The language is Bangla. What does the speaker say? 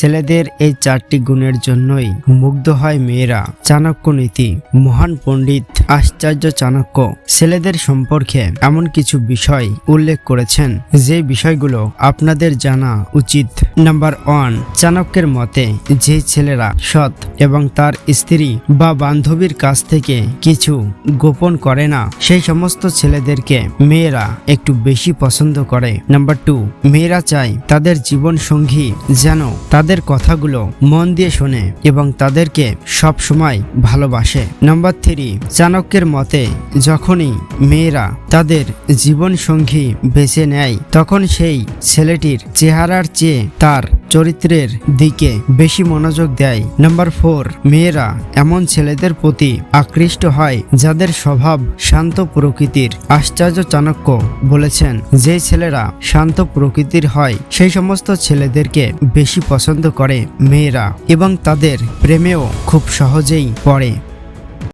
ছেলেদের এই চারটি গুণের জন্যই মুগ্ধ হয় মেয়েরা। চাণক্য নীতি। মহান পণ্ডিত, আশ্চর্য চাণক্য ছেলেদের সম্পর্কে এমন কিছু বিষয় উল্লেখ করেছেন। যে বিষয়গুলো আপনাদের জানা উচিত। নাম্বার ওয়ান চাণক্যের মতে, যে ছেলেরা সৎ এবং তার স্ত্রী বা বান্ধবীর কাছ থেকে কিছু গোপন করে না, সেই সমস্ত ছেলেদেরকে মেয়েরা একটু বেশি পছন্দ করে। নাম্বার টু মেয়েরা চায় তাদের জীবন সঙ্গী যেন তাদের কথাগুলো মন দিয়ে শোনে এবং তাদেরকে সব সময় ভালোবাসে। নাম্বার থ্রি চাণক্যের মতে, যখনই মেয়েরা তাদের জীবন সঙ্গী বেছে নেয়, তখন সেই ছেলেটির চেহারার চেয়ে তার চরিত্রের দিকে বেশি মনোযোগ দেয়। নাম্বার ফোর, মেয়েরা এমন ছেলেদের প্রতি আকৃষ্ট হয় যাদের স্বভাব শান্ত প্রকৃতির। আশ্চর্য চাণক্য বলেছেন, যে ছেলেরা শান্ত প্রকৃতির হয়, সেই সমস্ত ছেলেদেরকে বেশি পছন্দ করে মেয়েরা এবং তাদের প্রেমেও খুব সহজেই পড়ে।